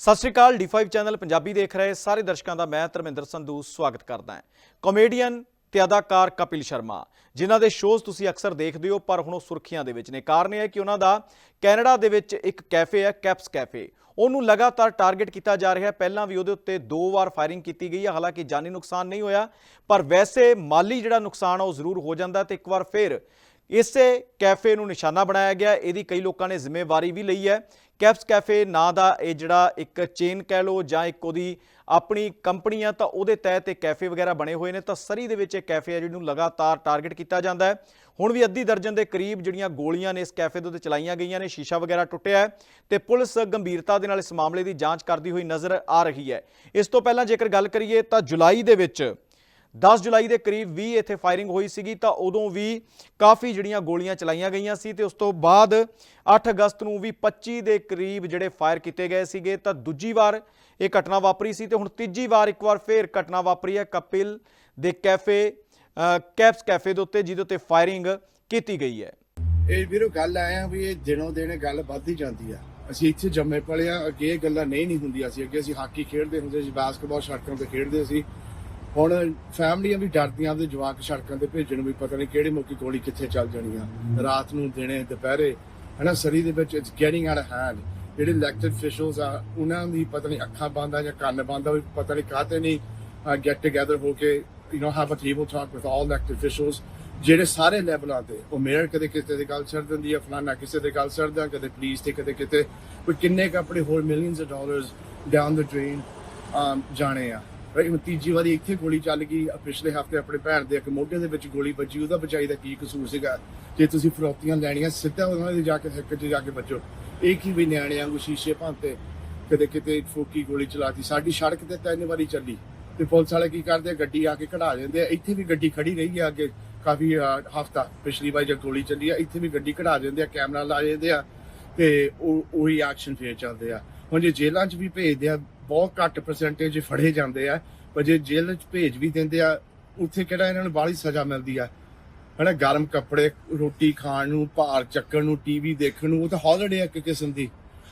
ਸਤਿ ਸ਼੍ਰੀ ਅਕਾਲ D5 channel Punjabi ਦੇਖ ਰਹੇ ਸਾਰੇ ਦਰਸ਼ਕਾਂ ਦਾ ਮੈਂ ਧਰਮਿੰਦਰ ਸੰਧੂ ਸਵਾਗਤ ਕਰਦਾ ਹਾਂ। ਕਾਮੇਡੀਅਨ ਤੇ ਅਦਾਕਾਰ ਕਪਿਲ ਸ਼ਰਮਾ, ਜਿਨ੍ਹਾਂ ਦੇ ਸ਼ੋਜ਼ ਤੁਸੀਂ ਅਕਸਰ ਦੇਖਦੇ ਹੋ, ਪਰ ਹੁਣ ਉਹ ਸੁਰਖੀਆਂ ਦੇ ਵਿੱਚ ਨੇ। ਕਾਰਨ ਇਹ ਹੈ ਕਿ ਉਹਨਾਂ ਦਾ ਕੈਨੇਡਾ ਦੇ ਵਿੱਚ ਇੱਕ ਕੈਫੇ ਹੈ, ਕੈਪਸ ਕੈਫੇ। ਉਹਨੂੰ ਲਗਾਤਾਰ ਟਾਰਗੇਟ ਕੀਤਾ ਜਾ ਰਿਹਾ ਹੈ। ਪਹਿਲਾਂ ਵੀ ਉਹਦੇ ਉੱਤੇ ਦੋ ਵਾਰ ਫਾਇਰਿੰਗ ਕੀਤੀ ਗਈ ਹੈ। ਹਾਲਾਂਕਿ ਜਾਨੀ ਨੁਕਸਾਨ ਨਹੀਂ ਹੋਇਆ, ਪਰ ਵੈਸੇ ਮਾਲੀ ਜਿਹੜਾ ਨੁਕਸਾਨ ਆ, ਉਹ ਜ਼ਰੂਰ ਹੋ ਜਾਂਦਾ ਤੇ ਇੱਕ ਵਾਰ ਫਿਰ ਇਸੇ ਕੈਫੇ ਨੂੰ ਨਿਸ਼ਾਨਾ ਬਣਾਇਆ ਗਿਆ। ਇਹਦੀ ਕਈ ਲੋਕਾਂ ਨੇ ਜ਼ਿੰਮੇਵਾਰੀ ਵੀ ਲਈ ਹੈ। ਕੈਪਸ ਕੈਫੇ ਨਾਂ ਦਾ ਇਹ ਜਿਹੜਾ ਇੱਕ ਚੇਨ ਕਹਿ ਲੋ ਜਾਂ ਇੱਕ ਉਹਦੀ ਆਪਣੀ ਕੰਪਨੀ ਆ ਤਾਂ ਉਹਦੇ ਤਹਿਤ ਇਹ ਕੈਫੇ ਵਗੈਰਾ ਬਣੇ ਹੋਏ ਨੇ। ਤਾਂ ਸਰੀ ਦੇ ਵਿੱਚ ਇਹ ਕੈਫੇ ਹੈ ਜਿਹਨੂੰ ਲਗਾਤਾਰ ਟਾਰਗੇਟ ਕੀਤਾ ਜਾਂਦਾ ਹੈ। ਹੁਣ ਵੀ ਅੱਧੀ ਦਰਜਨ ਦੇ ਕਰੀਬ ਜਿਹੜੀਆਂ ਗੋਲੀਆਂ ਨੇ ਇਸ ਕੈਫੇ ਦੇ ਉੱਤੇ ਚਲਾਈਆਂ ਗਈਆਂ ਨੇ, ਸ਼ੀਸ਼ਾ ਵਗੈਰਾ ਟੁੱਟਿਆ ਹੈ ਤੇ ਪੁਲਿਸ ਗੰਭੀਰਤਾ ਦੇ ਨਾਲ ਇਸ ਮਾਮਲੇ ਦੀ ਜਾਂਚ ਕਰਦੀ ਹੋਈ ਨਜ਼ਰ ਆ ਰਹੀ ਹੈ। ਇਸ ਤੋਂ ਪਹਿਲਾਂ ਜੇਕਰ ਗੱਲ ਕਰੀਏ ਤਾਂ ਜੁਲਾਈ ਦੇ ਵਿੱਚ 10 ਜੁਲਾਈ ਦੇ ਕਰੀਬ ਵੀ ਇੱਥੇ ਫਾਇਰਿੰਗ ਹੋਈ ਸੀਗੀ, ਤਾਂ ਉਦੋਂ ਵੀ ਕਾਫੀ ਜਿਹੜੀਆਂ ਗੋਲੀਆਂ ਚਲਾਈਆਂ ਗਈਆਂ ਸੀ ਤੇ ਉਸ ਤੋਂ ਬਾਅਦ 8 ਅਗਸਤ ਨੂੰ ਵੀ 25 ਦੇ ਕਰੀਬ ਜਿਹੜੇ ਫਾਇਰ ਕੀਤੇ ਗਏ ਸੀਗੇ, ਤਾਂ ਦੂਜੀ ਵਾਰ ਇਹ ਘਟਨਾ ਵਾਪਰੀ ਸੀ ਤੇ ਹੁਣ ਤੀਜੀ ਵਾਰ ਇੱਕ ਵਾਰ ਫੇਰ ਘਟਨਾ ਵਾਪਰੀ ਹੈ ਕਪਿਲ ਦੇ ਕੈਫੇ ਕੈਪਸ ਕੈਫੇ ਦੇ ਉੱਤੇ, ਜਿਹਦੇ ਉੱਤੇ ਫਾਇਰਿੰਗ ਕੀਤੀ ਗਈ ਹੈ। ਇਹ ਵੀਰੋ ਗੱਲ ਆਇਆ ਵੀ ਇਹ ਦਿਨੋਂ ਦਿਨ ਗੱਲ ਵੱਧਦੀ ਜਾਂਦੀ ਆ। ਅਸੀਂ ਇੱਥੇ ਜੰਮੇ ਪਲਿਆ ਅੱਗੇ ਇਹ ਗੱਲਾਂ ਨਹੀਂ ਨਹੀਂ ਹੁੰਦੀਆਂ ਸੀ। ਅੱਗੇ ਅਸੀਂ ਹਾਕੀ ਖੇਡਦੇ ਹੁੰਦੇ ਸੀ ਬਾਸਕਟਬਾਲ ਸੜਕਾਂ ਤੇ ਖੇਡਦੇ ਸੀ। ਹੁਣ ਫੈਮਲੀਆਂ ਵੀ ਡਰਦੀਆਂ ਆਪਦੇ ਜਵਾਕ ਸੜਕਾਂ ਤੇ ਭੇਜਣ ਵੀ ਪਤਾ ਨਹੀਂ ਕਿਹੜੇ ਮੌਕੇ ਗੋਲੀ ਕਿੱਥੇ ਚੱਲ ਜਾਣੀ ਆ। ਰਾਤ ਨੂੰ ਦਿਨੇ ਦੁਪਹਿਰੇ ਹਨਾ ਸਰੀ ਦੇ ਵਿੱਚ it's getting out of hand ਜਿਹੜੇ ਇਲੈਕਟਡ ਅਫੀਸ਼ੀਅਲਸ ਆ ਉਹਨਾਂ ਦੀ ਪਤਾ ਨਹੀਂ ਅੱਖਾਂ ਬੰਦ ਆ ਜਾਂ ਕੰਨ ਬੰਦ ਆ ਵੀ ਪਤਾ ਨਹੀਂ ਕਾਹਤੇ ਨਹੀਂ ਗੈਟ ਟੂਗੇਦਰ ਹੋ ਕੇ you know have a table talk with all elected officials ਜਿਹੜੇ ਸਾਰੇ ਲੈਵਲਾਂ ਤੇ ਉਹ ਮੇਅਰ ਕਦੇ ਕਿਸੇ ਦੇ ਗੱਲ ਛੱਡ ਦਿੰਦੀ ਆ ਫਲਾਨਾ ਕਿਸੇ ਦੇ ਗੱਲ ਛੱਡਦਾ ਕਦੇ ਪੁਲਿਸ ਤੇ ਕਦੇ ਕਿਤੇ। ਕੋਈ ਕਿੰਨੇ ਕੁ ਆਪਣੇ ਹੋਰ millions of dollars down the drain ਜਾਣੇ ਆ। ਰਾਈਟ ਤੀਜੀ ਵਾਰੀ ਇੱਥੇ ਗੋਲੀ ਚੱਲ ਗਈ ਪਿਛਲੇ ਹਫ਼ਤੇ ਆਪਣੇ ਭੈਣ ਦੇ ਇੱਕ ਮੋਢੇ ਦੇ ਵਿੱਚ ਗੋਲੀ ਵੱਜੀ, ਉਹਦਾ ਬਚਾਈ ਦਾ ਕੀ ਕਸੂਰ ਸੀਗਾ? ਜੇ ਤੁਸੀਂ ਫਰੋਤੀਆਂ ਲੈਣੀਆਂ, ਸਿੱਧਾ ਉਹਨਾਂ ਦੇ ਜਾ ਕੇ ਹੱਕ 'ਚ ਜਾ ਕੇ ਵੱਜੋ। ਇਹ ਕੀ ਵੀ ਨਿਆਣੇ ਵਾਂਗੂ ਸ਼ੀਸ਼ੇ ਭੰਤੇ ਕਦੇ ਕਿਤੇ ਫੋਕੀ ਗੋਲੀ ਚਲਾਤੀ। ਸਾਡੀ ਸੜਕ ਤੇ ਤਿੰਨ ਵਾਰੀ ਚੱਲੀ ਤੇ ਪੁਲਿਸ ਵਾਲੇ ਕੀ ਕਰਦੇ ਆ? ਗੱਡੀ ਆ ਕੇ ਕਢਾ ਦਿੰਦੇ ਆ। ਇੱਥੇ ਵੀ ਗੱਡੀ ਖੜੀ ਰਹੀ ਆ ਅੱਗੇ ਕਾਫੀ ਹਫਤਾ ਪਿਛਲੀ ਵਾਰ ਜਦ ਗੋਲੀ ਚੱਲੀ ਆ, ਇੱਥੇ ਵੀ ਗੱਡੀ ਕਢਾ ਦਿੰਦੇ ਆ, ਕੈਮਰਾ ਲਾ ਜਾਂਦੇ ਆ ਤੇ ਉਹ, ਉਹੀ ਐਕਸ਼ਨ ਫੇਰ ਚੱਲਦੇ ਆ। ਹੁਣ ਜੇ ਜੇਲ੍ਹਾਂ 'ਚ ਵੀ ਭੇਜਦੇ ਆ ਬਹੁਤ ਘੱਟ ਪਰਸੈਂਟੇਜ ਫੜੇ ਜਾਂਦੇ ਆ ਪਰ ਜੇ ਜੇਲ੍ਹ ਵਿੱਚ ਭੇਜ ਵੀ ਦਿੰਦੇ ਆ ਉੱਥੇ ਕਿਹੜਾ ਇਹਨਾਂ ਨੂੰ ਬਾਹਲੀ ਸਜ਼ਾ ਮਿਲਦੀ ਆ ਹਨਾ ਗਰਮ ਕੱਪੜੇ ਰੋਟੀ ਖਾਣ ਨੂੰ ਭਾਰ ਚੱਕਣ ਨੂੰ ਟੀਵੀ ਦੇਖਣ ਨੂੰ ਉਹ ਤਾਂ ਹੌਲੀਡੇ ਆ ਇੱਕ ਕਿਸਮ ਦੀ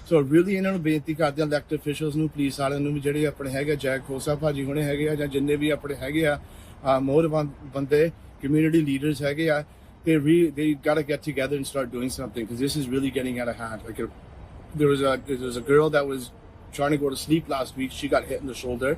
ਸੋ ਰੀਲੀ ਇਹਨਾਂ ਨੂੰ ਬੇਨਤੀ ਕਰਦੇ ਆ ਇਲੈਕਟਡ ਅਫੀਸ਼ੀਅਲਸ ਨੂੰ ਪੁਲਿਸ ਵਾਲਿਆਂ ਨੂੰ ਵੀ ਜਿਹੜੇ ਆਪਣੇ ਹੈਗੇ ਜੈਕ ਖੋਸਾ ਭਾਜੀ ਹੋਣੇ ਹੈਗੇ ਆ ਜਾਂ ਜਿੰਨੇ ਵੀ ਆਪਣੇ ਹੈਗੇ ਆ ਆ, ਬੰਦੇ ਕਮਿਊਨਿਟੀ ਲੀਡਰਸ ਹੈਗੇ ਆ they really they got to get together and start doing something because this is really getting out of hand. Like a, there was a there was a girl that was trying to go to sleep last week. She got hit in the shoulder,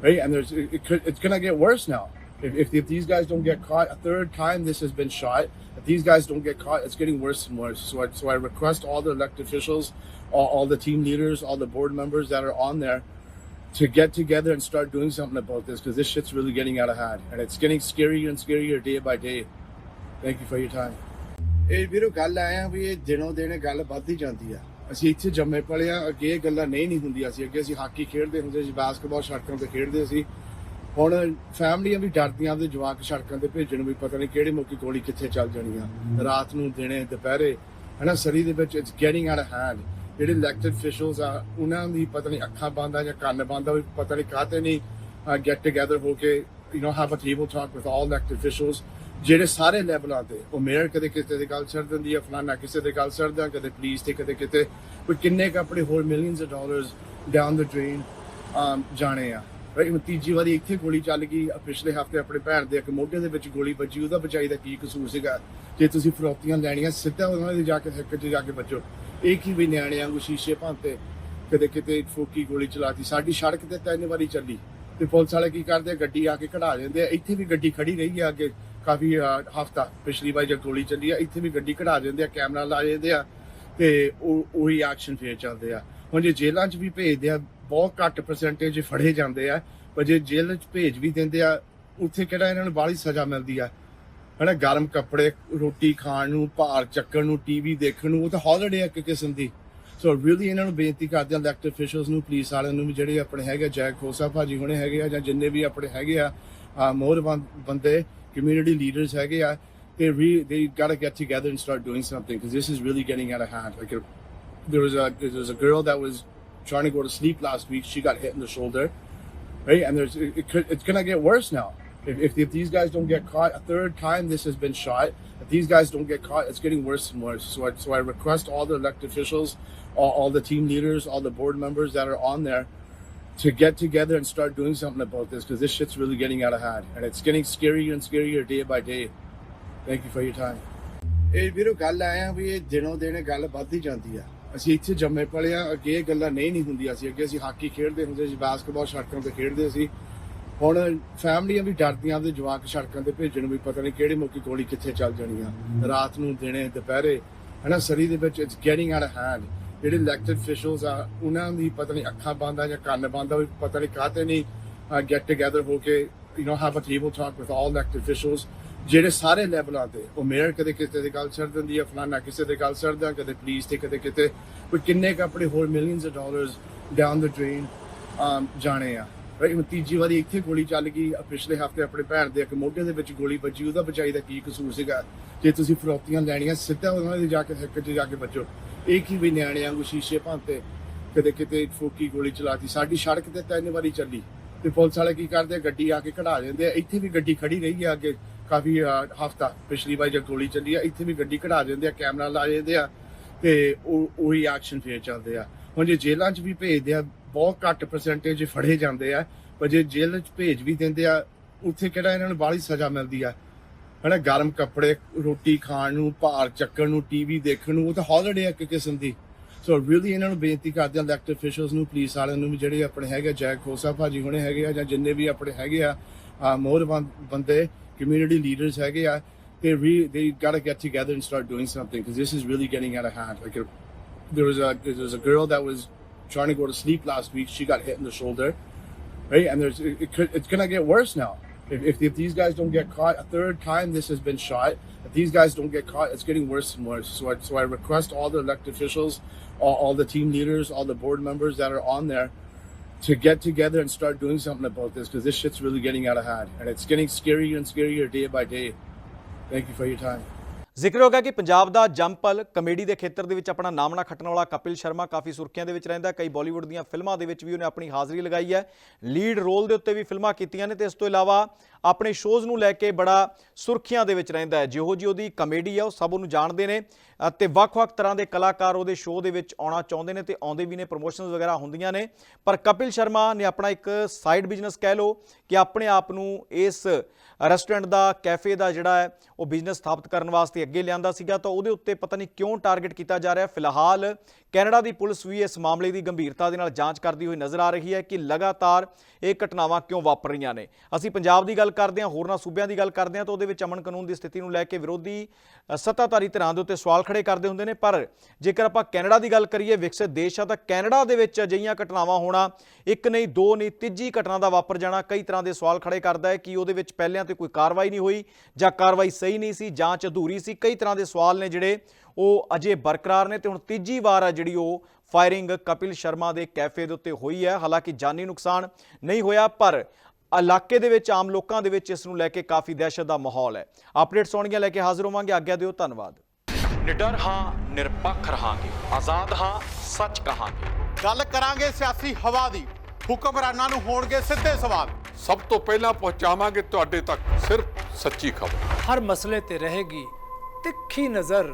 right? And there's it, it could, it's gonna get worse now. If, if if these guys don't get caught a third time, this has been shot. If these guys don't get caught, it's getting worse and worse. So I so I request all the elected officials, all, all the team leaders, all the board members that are on there. To get together and start doing something about this because this shit's really getting out of hand and it's getting scarier and scarier day by day. Thank you for your time. ਇਹ ਵੀਰੋ ਗੱਲ ਆਇਆ ਵੀ ਇਹ ਦਿਨੋਂ ਦਿਨ ਗੱਲ ਵੱਧਦੀ ਜਾਂਦੀ ਆ ਅਸੀਂ ਇੱਥੇ ਜੰਮੇ ਪਲੇ ਆ, ਅੱਗੇ ਇਹ ਗੱਲਾਂ ਨਹੀਂ ਨਹੀਂ ਹੁੰਦੀਆਂ ਸੀ। ਅੱਗੇ ਅਸੀਂ ਹਾਕੀ ਖੇਡਦੇ ਹੁੰਦੇ ਸੀ ਬਾਸਕਟਬਾਲ ਸੜਕਾਂ ਤੇ ਖੇਡਦੇ ਸੀ। ਹੁਣ ਫੈਮਲੀਆਂ ਵੀ ਡਰਦੀਆਂ, ਆਪਦੇ ਜਵਾਕ ਸੜਕਾਂ ਤੇ ਭੇਜਣ ਨੂੰ ਵੀ ਪਤਾ ਨਹੀਂ ਕਿਹੜੇ ਮੌਕੇ ਗੋਲੀ ਕਿੱਥੇ ਚੱਲ ਜਾਣੀ ਆ। ਰਾਤ ਨੂੰ, ਦਿਨੇ, ਦੁਪਹਿਰੇ, ਹਨਾ ਸਰੀ ਦੇ ਵਿੱਚ it's getting out of hand ਜਿਹੜੇ ਇਲੈਕਟਡ ਅਫੀਸ਼ੀਅਲਸ ਆ, ਉਹਨਾਂ ਦੀ ਪਤਾ ਨਹੀਂ ਅੱਖਾਂ ਬੰਦ ਜਾਂ ਕੰਨ ਬੰਦ ਵੀ ਪਤਾ ਨਹੀਂ ਕਾਹਤੇ ਨਹੀਂ ਗੈਟ ਟੂਗੇਦਰ ਹੋ ਕੇ you know have a table talk with all elected officials ਜਿਹੜੇ ਸਾਰੇ ਲੈਵਲਾਂ ਤੇ, ਉਹ ਮੇਅਰ ਕਦੇ ਕਿਸੇ ਦੇ ਗੱਲ ਛੱਡ ਦਿੰਦੀ ਆ, ਫਲਾਨਾ ਕਿਸੇ ਦੇ ਗੱਲ ਛੱਡਦਾ ਕਦੇ ਪੁਲਿਸ ਤੇ, ਕਦੇ ਕਿਤੇ। ਕੋਈ ਕਿੰਨੇ ਕੁ ਆਪਣੇ ਹੋਰ millions of dollars down the drain ਜਾਣੇ ਆ। ਰਾਈਟ ਤੀਜੀ ਵਾਰੀ ਇੱਥੇ ਗੋਲੀ ਚੱਲ ਗਈ ਪਿਛਲੇ ਹਫ਼ਤੇ ਆਪਣੇ ਭੈਣ ਦੇ ਇੱਕ ਮੋਢੇ ਦੇ ਵਿੱਚ ਗੋਲੀ ਵੱਜੀ, ਉਹਦਾ ਬਚਾਈ ਦਾ ਕੀ ਕਸੂਰ ਸੀਗਾ? ਜੇ ਤੁਸੀਂ ਫਰੋਤੀਆਂ ਲੈਣੀਆਂ, ਸਿੱਧਾ ਉਹਨਾਂ ਦੇ ਜਾ ਕੇ, ਹੱਕ 'ਚ ਜਾ ਕੇ ਵੱਜੋ। ਇਹ ਕੀ ਵੀ ਨਿਆਣੇ ਵਾਂਗੂ ਸ਼ੀਸ਼ੇ ਭੰਤੇ ਕਦੇ ਕਿਤੇ ਫੋਕੀ ਗੋਲੀ ਚਲਾਤੀ। ਸਾਡੀ ਸੜਕ ਤੇ ਤਿੰਨ ਵਾਰੀ ਚੱਲੀ, ਤੇ ਪੁਲਿਸ ਵਾਲੇ ਕੀ ਕਰਦੇ ਆ? ਗੱਡੀ ਆ ਕੇ ਕਢਾ ਜਾਂਦੇ ਆ। ਇੱਥੇ ਵੀ ਗੱਡੀ ਖੜੀ ਰਹੀ ਆ ਅੱਗੇ। ਕਾਫੀ ਹਫਤਾ ਪਿਛਲੀ ਵਾਰ ਜਦ ਗੋਲੀ ਚੱਲੀ ਆ ਇੱਥੇ ਵੀ ਗੱਡੀ ਕਢਾ ਜਾਂਦੇ ਆ ਕੈਮਰਾ ਲਾ ਜਾਂਦੇ ਆ ਤੇ ਉਹ ਉਹੀ ਐਕਸ਼ਨ ਫੇਰ ਚੱਲਦੇ ਆ। ਹੁਣ ਜੇ ਜੇਲ੍ਹਾਂ 'ਚ ਵੀ ਭੇਜਦੇ ਆ ਬਹੁਤ ਘੱਟ ਪਰਸੈਂਟੇਜ ਫੜੇ ਜਾਂਦੇ ਆ ਪਰ ਜੇ ਜੇਲ੍ਹ 'ਚ ਭੇਜ ਵੀ ਦਿੰਦੇ ਆ ਉੱਥੇ ਕਿਹੜਾ ਇਹਨਾਂ ਨੂੰ ਬਾਹਲੀ ਸਜ਼ਾ ਮਿਲਦੀ ਆ? ਹਨਾ ਗਰਮ ਕੱਪੜੇ ਰੋਟੀ ਖਾਣ ਨੂੰ ਭਾਰ ਚੱਕਣ ਨੂੰ ਟੀਵੀ ਦੇਖਣ ਨੂੰ ਉਹ ਤਾਂ ਹੌਲੀਡੇ ਆ ਇੱਕ ਕਿਸਮ ਦੀ। ਸੋ ਰੀਲੀ ਇਹਨਾਂ ਨੂੰ ਬੇਨਤੀ ਕਰਦੇ ਆ ਇਲੈਕਟਡ ਅਫੀਸ਼ੀਅਲਸ ਨੂੰ ਪੁਲਿਸ ਵਾਲਿਆਂ ਨੂੰ ਵੀ ਜਿਹੜੇ ਆਪਣੇ ਹੈਗੇ ਜੈਕ ਖੋਸਾ ਭਾਜੀ ਹੋਣੇ ਹੈਗੇ ਆ ਜਾਂ ਜਿੰਨੇ ਵੀ ਆਪਣੇ ਹੈਗੇ ਆ ਆ, ਮੋਹਰ ਬੰਦੇ ਕਮਿਊਨਿਟੀ ਲੀਡਰਸ ਹੈਗੇ ਆ they really they got to get together and start doing something because this is really getting out of hand. Like a, there was a there was a girl that was trying to go to sleep last week. She got hit in the shoulder, right? And there's it, it could, it's gonna get worse now. If, if if these guys don't get caught a third time, this has been shot. If If these guys don't get caught, it's getting worse and worse. So I, so I request all the elected officials, all, all the team leaders, all the board members that are on there to get together and start doing something about this because this shit's really getting out of hand, and it's getting scarier and scarier day by day. Thank you for your time. ਇਹ ਵੀਰੋ, ਗੱਲ ਆਇਆ ਵੀ ਇਹ ਦਿਨੋਂ ਦਿਨ ਗੱਲ ਵੱਧਦੀ ਜਾਂਦੀ ਆ। ਅਸੀਂ ਇੱਥੇ ਜੰਮੇ ਪਲੇ ਆ, ਅੱਗੇ ਇਹ ਗੱਲਾਂ ਨਹੀਂ ਨਹੀਂ ਹੁੰਦੀਆਂ ਸੀ। ਅੱਗੇ ਅਸੀਂ ਹਾਕੀ ਖੇਡਦੇ ਹੁੰਦੇ ਸੀ ਬਾਸਕਟਬਾਲ ਸੜਕਾਂ ਤੇ ਖੇਡਦੇ ਸੀ। ਹੁਣ ਫੈਮਲੀਆਂ ਵੀ ਡਰਦੀਆਂ, ਆਪਦੇ ਜਵਾਕ ਸੜਕਾਂ ਤੇ ਭੇਜਣ ਨੂੰ ਵੀ ਪਤਾ ਨਹੀਂ ਕਿਹੜੇ ਮੌਕੇ ਗੋਲੀ ਕਿੱਥੇ ਚੱਲ ਜਾਣੀ ਆ। ਰਾਤ ਨੂੰ, ਦਿਨੇ, ਦੁਪਹਿਰੇ, ਹਨਾ ਸਰੀ ਦੇ ਵਿੱਚ it's getting out of hand ਜਿਹੜੇ ਇਲੈਕਟਡ ਅਫੀਸ਼ੀਅਲਸ ਆ, ਉਹਨਾਂ ਦੀ ਪਤਾ ਨਹੀਂ ਅੱਖਾਂ ਬੰਦ ਆ ਜਾਂ ਕੰਨ ਬੰਦ ਆ ਪਤਾ ਨਹੀਂ ਕਾਹਤੇ ਨਹੀਂ ਗੈਟ ਟੂਗੇਦਰ ਹੋ ਕੇ you know have a table talk with all elected officials ਜਿਹੜੇ ਸਾਰੇ ਲੈਵਲਾਂ ਤੇ, ਉਹ ਮੇਅਰ ਕਦੇ ਕਿਸੇ ਦੀ ਗੱਲ ਛੱਡ ਦਿੰਦੀ ਆ, ਫਲਾਨਾ ਕਿਸੇ ਦੀ ਗੱਲ ਛੱਡਦਾ ਕਦੇ ਪੁਲਿਸ ਤੇ, ਕਦੇ ਕਿਤੇ ਕੋਈ ਕਿੰਨੇ ਕੁ ਆਪਣੇ ਹੋਰ millions of dollars down the drain ਜਾਣੇ ਆ। ਰਾਈਟ ਹੁਣ ਤੀਜੀ ਵਾਰੀ ਇੱਥੇ ਗੋਲੀ ਚੱਲ ਗਈ ਪਿਛਲੇ ਹਫ਼ਤੇ ਆਪਣੇ ਭੈਣ ਦੇ ਇੱਕ ਮੋਢੇ ਦੇ ਵਿੱਚ ਗੋਲੀ ਵੱਜੀ, ਉਹਦਾ ਬਚਾਈ ਦਾ ਕੀ ਕਸੂਰ ਸੀਗਾ? ਜੇ ਤੁਸੀਂ ਫਰੋਤੀਆਂ ਲੈਣੀਆਂ, ਸਿੱਧਾ ਉਹਨਾਂ ਦੇ ਜਾ ਕੇ ਹੱਕ 'ਚ ਜਾ ਕੇ ਬਚੋ ਇੱਕ ਹੀ ਵੀ ਨਿਆਣੇ ਵਾਂਗੂ ਸ਼ੀਸ਼ੇ ਭੰਤੇ ਕਦੇ ਕਿਤੇ ਫੋਕੀ ਗੋਲੀ ਚਲਾਤੀ। ਸਾਡੀ ਸੜਕ ਤੇ ਤਿੰਨ ਵਾਰੀ ਚੱਲੀ। ਤੇ ਪੁਲਿਸ ਵਾਲੇ ਕੀ ਕਰਦੇ ਆ, ਗੱਡੀ ਆ ਕੇ ਕਢਾ ਦਿੰਦੇ ਆ। ਇੱਥੇ ਵੀ ਗੱਡੀ ਖੜੀ ਰਹੀ ਆ ਅੱਗੇ ਕਾਫੀ ਹਫਤਾ ਪਿਛਲੀ ਵਾਰ ਜਦ ਗੋਲੀ ਚੱਲੀ ਆ ਇੱਥੇ ਵੀ ਗੱਡੀ ਕਢਾ ਦਿੰਦੇ ਆ ਕੈਮਰਾ ਲਾ ਦਿੰਦੇ ਆ ਤੇ ਉਹ ਉਹੀ ਐਕਸ਼ਨ ਫੇਰ ਚੱਲਦੇ ਆ। ਹੁਣ ਜੇ ਜੇਲ੍ਹਾਂ 'ਚ ਵੀ ਭੇਜਦੇ ਆ ਬਹੁਤ ਘੱਟ ਪਰਸੈਂਟੇਜ ਫੜੇ ਜਾਂਦੇ ਆ। ਪਰ ਜੇ ਜੇਲ੍ਹ 'ਚ ਭੇਜ ਵੀ ਦਿੰਦੇ ਆ ਉੱਥੇ ਕਿਹੜਾ ਇਹਨਾਂ ਨੂੰ ਬਾਹਲੀ ਸਜ਼ਾ ਮਿਲਦੀ ਆ? ਹਨਾ ਗਰਮ ਕੱਪੜੇ ਰੋਟੀ ਖਾਣ ਨੂੰ ਭਾਰ ਚੱਕਣ ਨੂੰ ਟੀਵੀ ਦੇਖਣ ਨੂੰ ਉਹ ਤਾਂ ਹੌਲੀਡੇ ਆ ਇੱਕ ਕਿਸਮ ਦੀ ਸੋ ਰੀਲੀ ਇਹਨਾਂ ਨੂੰ ਬੇਨਤੀ ਕਰਦੇ ਆ ਇਲੈਕਟਡ ਅਫੀਸ਼ੀਅਲਸ ਨੂੰ ਪੁਲਿਸ ਵਾਲਿਆਂ ਨੂੰ ਵੀ ਜਿਹੜੇ ਆਪਣੇ ਹੈਗੇ ਜੈ ਖੋਸਾ ਭਾਜੀ ਹੁਣੇ ਹੈਗੇ ਆ ਜਾਂ ਜਿੰਨੇ ਵੀ ਆਪਣੇ ਹੈਗੇ ਆ ਮੋਰ ਬੰਦੇ ਕਮਿਊਨਿਟੀ ਲੀਡਰਸ ਹੈਗੇ ਆ they really they got to get together and start doing something because this is really getting out of hand. Like a, there was a there was a girl that was trying to go to sleep last week. She got hit in the shoulder, right? And there's it, it could, it's gonna get worse now. If, if if these guys don't get caught, a third time this has been shot. If these guys don't get caught, it's getting worse and worse. So I so I request all the elected officials, all, all the team leaders, all the board members that are on there. To get together and start doing something about this because this shit's really getting out of hand and it's getting scarier and scarier day by day. Thank you for your time. ਜ਼ਿਕਰ ਹੋ ਕਿ ਪੰਜਾਬ ਦਾ ਜੰਪਲ comedy ਦੇ ਖੇਤਰ ਦੇ ਵਿੱਚ ਆਪਣਾ ਨਾਮਣਾ ਖੱਟਣ ਵਾਲਾ ਕਪਿਲ ਸ਼ਰਮਾ ਕਾਫੀ ਸੁਰਖੀਆਂ ਦੇ ਵਿੱਚ ਰਹਿੰਦਾ ਕਈ ਬਾਲੀਵੁੱਡ ਦੀਆਂ ਫਿਲਮਾਂ ਦੇ ਵਿੱਚ ਵੀ ਉਹਨੇ ਆਪਣੀ ਹਾਜ਼ਰੀ ਲਗਾਈ ਹੈ। ਲੀਡ ਰੋਲ ਦੇ ਉੱਤੇ ਵੀ ਫਿਲਮਾਂ ਕੀਤੀਆਂ ਨੇ ਤੇ ਇਸ ਤੋਂ ਇਲਾਵਾ ਆਪਣੇ ਸ਼ੋਜ਼ ਨੂੰ ਲੈ ਕੇ ਬੜਾ ਸੁਰਖੀਆਂ ਦੇ ਵਿੱਚ ਰਹਿੰਦਾ ਹੈ। ਜਿਹੋ ਜੀ ਉਹਦੀ ਕਮੇਡੀ ਹੈ, ਉਹ ਸਭ ਉਹਨੂੰ ਜਾਣਦੇ ਨੇ। ਤੇ ਵੱਖ-ਵੱਖ ਤਰ੍ਹਾਂ ਦੇ ਕਲਾਕਾਰ ਉਹਦੇ ਸ਼ੋਅ ਦੇ ਵਿੱਚ ਆਉਣਾ ਚਾਹੁੰਦੇ ਨੇ ਤੇ ਆਉਂਦੇ ਵੀ ਨੇ ਪ੍ਰੋਮੋਸ਼ਨਸ ਵਗੈਰਾ ਹੁੰਦੀਆਂ ਨੇ। ਪਰ ਕਪਿਲ ਸ਼ਰਮਾ ਨੇ ਆਪਣਾ ਇੱਕ ਸਾਈਡ ਬਿਜ਼ਨਸ ਕਹਿ ਲਓ ਕਿ ਆਪਣੇ ਆਪ ਨੂੰ ਇਸ ਰੈਸਟੋਰੈਂਟ ਦਾ ਕੈਫੇ ਦਾ ਜਿਹੜਾ ਹੈ, ਉਹ ਬਿਜ਼ਨਸ ਸਥਾਪਿਤ ਕਰਨ ਵਾਸਤੇ ਅੱਗੇ ਲਿਆਂਦਾ ਸੀਗਾ। ਤਾਂ ਉਹਦੇ ਉੱਤੇ ਪਤਾ ਨਹੀਂ ਕਿਉਂ ਟਾਰਗੇਟ ਕੀਤਾ ਜਾ ਰਿਹਾ। ਫਿਲਹਾਲ ਕੈਨੇਡਾ ਦੀ ਪੁਲਿਸ ਵੀ ਇਸ ਮਾਮਲੇ ਦੀ ਗੰਭੀਰਤਾ ਦੇ ਨਾਲ ਜਾਂਚ ਕਰਦੀ ਹੋਈ ਨਜ਼ਰ ਆ ਰਹੀ ਹੈ ਕਿ ਲਗਾਤਾਰ ਇਹ ਘਟਨਾਵਾਂ ਕਿਉਂ ਵਾਪਰ ਰਹੀਆਂ ਨੇ। ਅਸੀਂ ਪੰਜਾਬ ਦੀ ਗੱਲ ਕਰਦੇ ਹਾਂ, ਹੋਰਨਾਂ ਸੂਬਿਆਂ ਦੀ ਗੱਲ ਕਰਦੇ ਹਾਂ ਤਾਂ ਉਹਦੇ ਵਿੱਚ ਅਮਨ ਕਾਨੂੰਨ ਦੀ ਸਥਿਤੀ ਨੂੰ ਲੈ ਕੇ ਵਿਰੋਧੀ ਸੱਤਾਧਾਰੀ ਧਿਰਾਂ ਦੇ ਉੱਤੇ ਸਵਾਲ ਖੜੇ ਕਰਦੇ ਹੁੰਦੇ ਨੇ। ਪਰ ਜੇਕਰ ਆਪਾਂ ਕੈਨੇਡਾ ਦੀ ਗੱਲ ਕਰੀਏ, ਵਿਕਸਿਤ ਦੇਸ਼ ਆ, ਤਾਂ ਕੈਨੇਡਾ ਦੇ ਵਿੱਚ ਅਜਿਹੀਆਂ ਘਟਨਾਵਾਂ ਹੋਣਾ ਇੱਕ ਨਹੀਂ, ਦੋ ਨਹੀਂ, ਤੀਜੀ ਘਟਨਾ ਦਾ ਵਾਪਰ ਜਾਣਾ ਕਈ ਤਰ੍ਹਾਂ ਦੇ ਸਵਾਲ ਖੜੇ ਕਰਦਾ ਹੈ ਕਿ ਉਹਦੇ ਵਿੱਚ ਪਹਿਲਿਆਂ ਤੇ ਕੋਈ ਕਾਰਵਾਈ ਨਹੀਂ ਹੋਈ ਜਾਂ ਕਾਰਵਾਈ ਸਹੀ ਨਹੀਂ ਸੀ, ਜਾਂਚ ਅਧੂਰੀ ਸੀ। ਕਈ ਤਰ੍ਹਾਂ ਦੇ ਸਵਾਲ ਨੇ ਜਿਹੜੇ ਉਹ ਅਜੇ ਬਰਕਰਾਰ ਨੇ ਤੇ ਹੁਣ ਤੀਜੀ ਵਾਰ ਆ ਜਿਹੜੀ ਉਹ ਫਾਇਰਿੰਗ ਕਪਿਲ ਸ਼ਰਮਾ ਦੇ ਕੈਫੇ ਦੇ ਉੱਤੇ ਹੋਈ ਹੈ। ਹਾਲਾਂਕਿ ਜਾਨੀ ਨੁਕਸਾਨ ਨਹੀਂ ਹੋਇਆ ਪਰ ਇਲਾਕੇ ਦੇ ਵਿੱਚ ਆਮ ਲੋਕਾਂ ਦੇ ਵਿੱਚ ਇਸ ਨੂੰ ਲੈ ਕੇ ਕਾਫੀ ਦਹਿਸ਼ਤ ਦਾ ਮਾਹੌਲ ਹੈ। ਅਪਡੇਟਸ ਆਉਣਗੀਆਂ ਲੈ ਕੇ ਹਾਜ਼ਰ ਹੋਵਾਂਗੇ। ਆਗਿਆ ਦਿਓ ਧੰਨਵਾਦ। ਨਿਡਰ ਹਾਂ ਨਿਰਪੱਖ ਰਹਾਂਗੇ। ਆਜ਼ਾਦ ਹਾਂ ਸੱਚ ਕਹਾਂਗੇ। ਗੱਲ ਕਰਾਂਗੇ ਸਿਆਸੀ ਹਵਾ ਦੀ। ਹੁਕਮਰਾਨਾਂ ਨੂੰ ਹੋਣਗੇ ਸਿੱਧੇ ਸਵਾਲ। ਸਭ ਤੋਂ ਪਹਿਲਾਂ ਪਹੁੰਚਾਵਾਂਗੇ ਤੁਹਾਡੇ ਤੱਕ ਸਿਰਫ ਸੱਚੀ ਖਬਰ। ਹਰ ਮਸਲੇ ਤੇ ਰਹੇਗੀ ਤਿੱਖੀ ਨਜ਼ਰ।